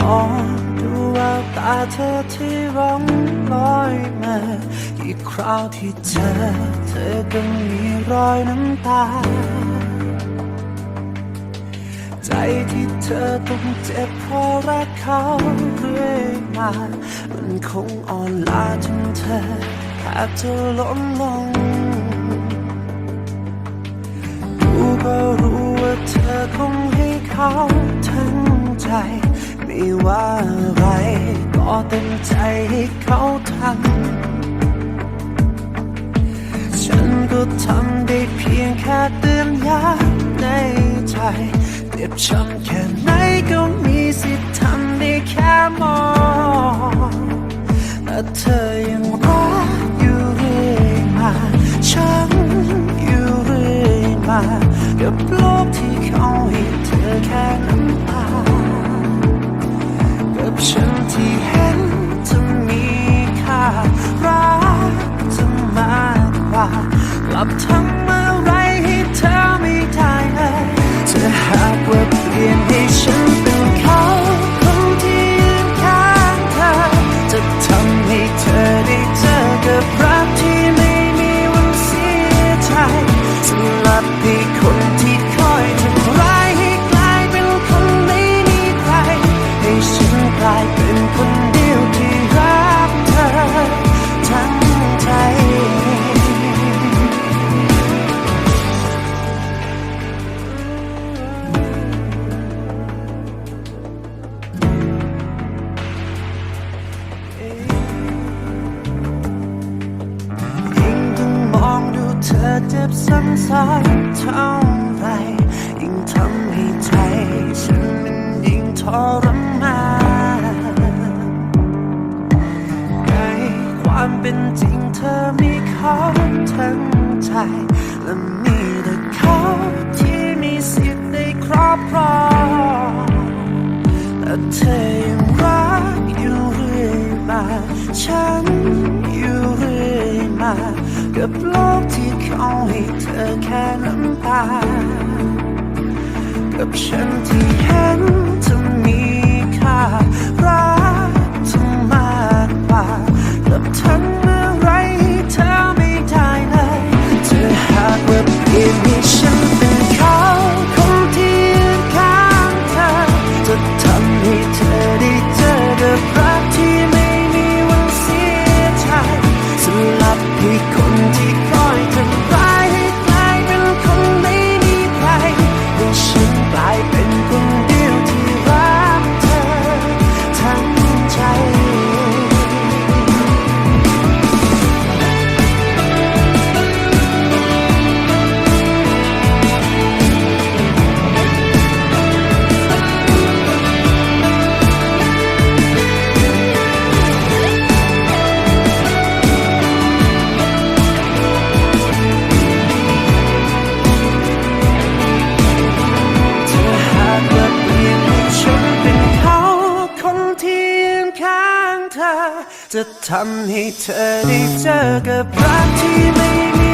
มองดูแววตาเธอที่ร้องลอยมาอีกคราวที่เจอเธอก็มีรอยน้ำตา ใจที่เธอต้องเจ็บเพราะรักเขาเรื่อยมามันคงอ่อนล้าจนเธอแทบจะล้มลงดูก็รู้ว่าเธอคงให้เขา ใจ ไม่ว่าอะไรก็เต็มใจให้เขาทำฉันก็ทำได้เพียงแค่เตือนย้ำในใจเจ็บช้ำแค่ไหนก็มีสิทธิ์ทำได้แค่มองแต่เธอยังรักอยู่เรื่อยมาฉันอยู่เรื่อยมากับโลกที่เขาา เธอเจ็บซ้ำๆเท่าไรยิ่งทำให้ใจฉันมันยิ่งทรมานในความเป็นจริงเธอมีเขาทั้งใจ และมีแต่เขาที่มีสิทธิ์ได้ครอบครองแต่เธอยังรักอยู่เรื่อยมาฉัน กับโลกที่เขาให้เธอแค่น้ำตา กับฉันที่ คนที่คอยท จะทำให้เธอได้เจอกับรักที่ไม่มี